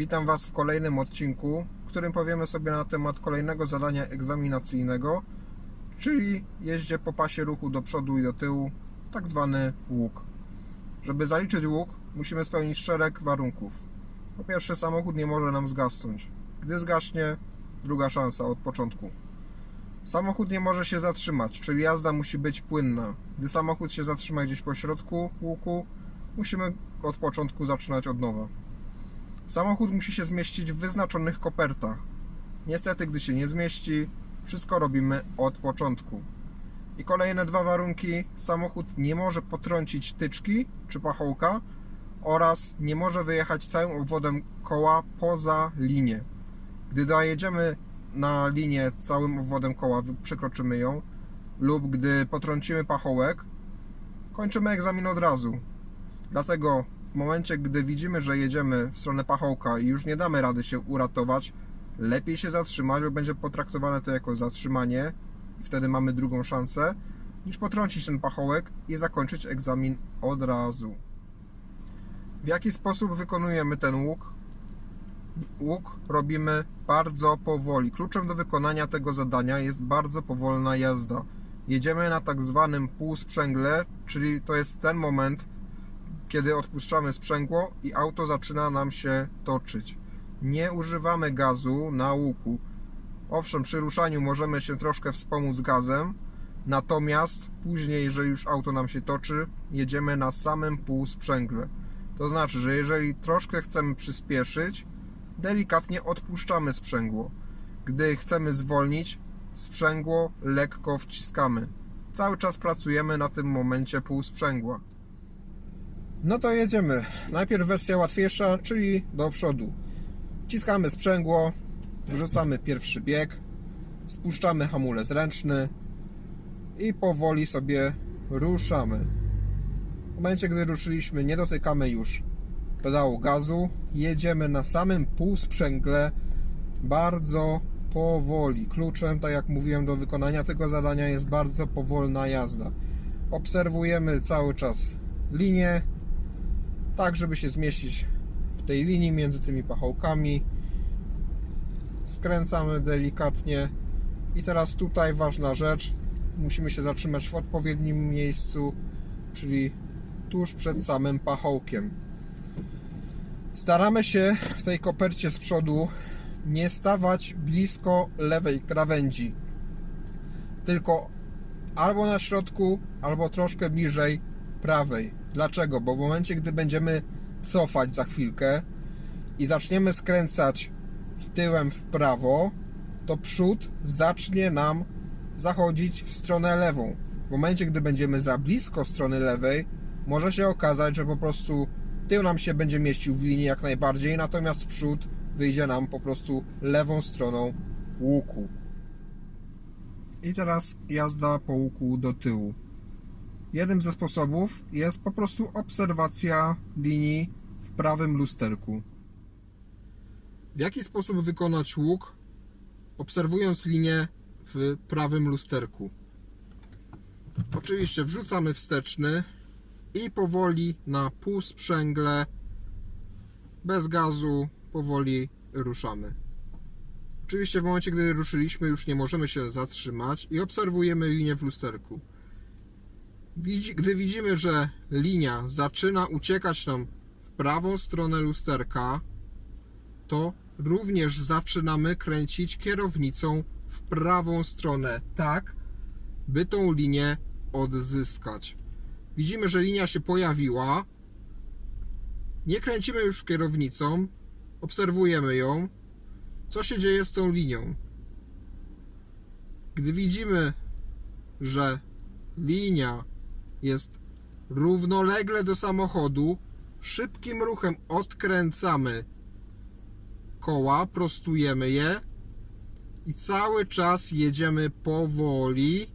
Witam Was w kolejnym odcinku, w którym powiemy sobie na temat kolejnego zadania egzaminacyjnego, czyli jeździe po pasie ruchu do przodu i do tyłu, tak zwany łuk. Żeby zaliczyć łuk, musimy spełnić szereg warunków. Po pierwsze, samochód nie może nam zgasnąć. Gdy zgaśnie, druga szansa od początku. Samochód nie może się zatrzymać, czyli jazda musi być płynna. Gdy samochód się zatrzyma gdzieś po środku łuku, musimy od początku zaczynać od nowa. Samochód musi się zmieścić w wyznaczonych kopertach. Niestety, gdy się nie zmieści, wszystko robimy od początku. I kolejne dwa warunki: samochód nie może potrącić tyczki czy pachołka oraz nie może wyjechać całym obwodem koła poza linię. Gdy dojedziemy na linię całym obwodem koła, przekroczymy ją, lub gdy potrącimy pachołek, kończymy egzamin od razu. Dlatego w momencie, gdy widzimy, że jedziemy w stronę pachołka i już nie damy rady się uratować, lepiej się zatrzymać, bo będzie potraktowane to jako zatrzymanie i wtedy mamy drugą szansę, niż potrącić ten pachołek i zakończyć egzamin od razu. W jaki sposób wykonujemy ten łuk? Łuk robimy bardzo powoli. Kluczem do wykonania tego zadania jest bardzo powolna jazda. Jedziemy na tak zwanym półsprzęgle, czyli to jest ten moment, kiedy odpuszczamy sprzęgło i auto zaczyna nam się toczyć. Nie używamy gazu na łuku. Owszem, przy ruszaniu możemy się troszkę wspomóc gazem, natomiast później, jeżeli już auto nam się toczy, jedziemy na samym półsprzęgle. To znaczy, że jeżeli troszkę chcemy przyspieszyć, delikatnie odpuszczamy sprzęgło. Gdy chcemy zwolnić, sprzęgło lekko wciskamy. Cały czas pracujemy na tym momencie półsprzęgła. No to jedziemy. Najpierw wersja łatwiejsza, czyli do przodu. Wciskamy sprzęgło, wrzucamy pierwszy bieg, spuszczamy hamulec ręczny i powoli sobie ruszamy. W momencie, gdy ruszyliśmy, nie dotykamy już pedału gazu. Jedziemy na samym półsprzęgle bardzo powoli. Kluczem, tak jak mówiłem, do wykonania tego zadania jest bardzo powolna jazda. Obserwujemy cały czas linię, tak żeby się zmieścić w tej linii między tymi pachołkami. Skręcamy delikatnie i teraz tutaj ważna rzecz. Musimy się zatrzymać w odpowiednim miejscu, czyli tuż przed samym pachołkiem. Staramy się w tej kopercie z przodu nie stawać blisko lewej krawędzi, tylko albo na środku, albo troszkę bliżej prawej. Dlaczego? Bo w momencie, gdy będziemy cofać za chwilkę i zaczniemy skręcać tyłem w prawo, to przód zacznie nam zachodzić w stronę lewą. W momencie, gdy będziemy za blisko strony lewej, może się okazać, że po prostu tył nam się będzie mieścił w linii jak najbardziej, natomiast przód wyjdzie nam po prostu lewą stroną łuku. I teraz jazda po łuku do tyłu. Jednym ze sposobów jest po prostu obserwacja linii w prawym lusterku. W jaki sposób wykonać łuk, obserwując linię w prawym lusterku? Oczywiście wrzucamy wsteczny i powoli na półsprzęgle, bez gazu, powoli ruszamy. Oczywiście w momencie, gdy ruszyliśmy, już nie możemy się zatrzymać i obserwujemy linię w lusterku. Gdy widzimy, że linia zaczyna uciekać nam w prawą stronę lusterka, to również zaczynamy kręcić kierownicą w prawą stronę, tak by tą linię odzyskać. Widzimy, że linia się pojawiła. Nie kręcimy już kierownicą, obserwujemy ją. Co się dzieje z tą linią? Gdy widzimy, że linia jest równolegle do samochodu, szybkim ruchem odkręcamy koła, prostujemy je i cały czas jedziemy powoli.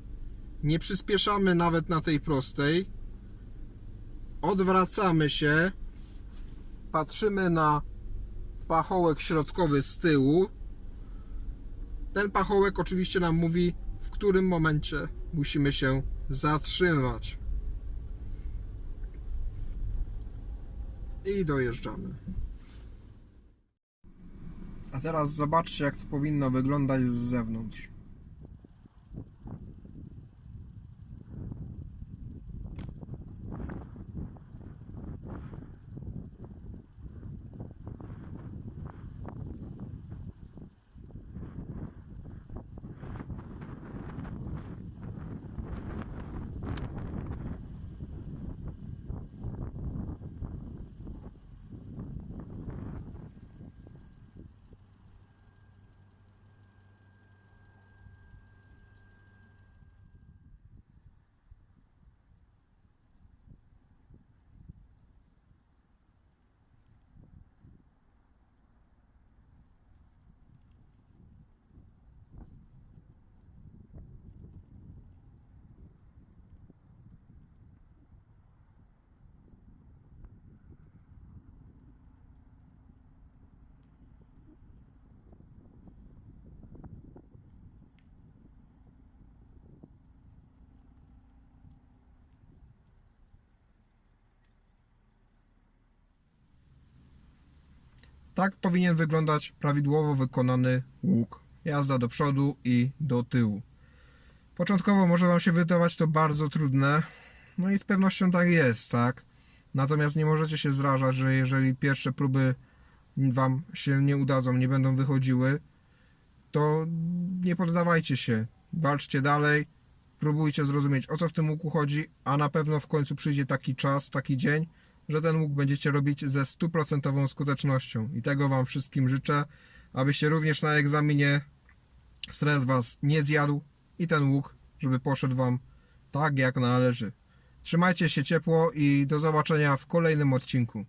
Nie przyspieszamy nawet na tej prostej. Odwracamy się, patrzymy na pachołek środkowy z tyłu. Ten pachołek oczywiście nam mówi, w którym momencie musimy się zatrzymać. i dojeżdżamy. A teraz zobaczcie jak to powinno wyglądać z zewnątrz. Tak powinien wyglądać prawidłowo wykonany łuk. Jazda do przodu i do tyłu. Początkowo może Wam się wydawać to bardzo trudne, no i z pewnością tak jest, tak? Natomiast nie możecie się zrażać, że jeżeli pierwsze próby Wam się nie udadzą, nie będą wychodziły, to nie poddawajcie się. Walczcie dalej, próbujcie zrozumieć o co w tym łuku chodzi, a na pewno w końcu przyjdzie taki czas, taki dzień, że ten łuk będziecie robić ze stuprocentową skutecznością. I tego Wam wszystkim życzę, abyście również na egzaminie stres Was nie zjadł i ten łuk, żeby poszedł Wam tak jak należy. Trzymajcie się ciepło i do zobaczenia w kolejnym odcinku.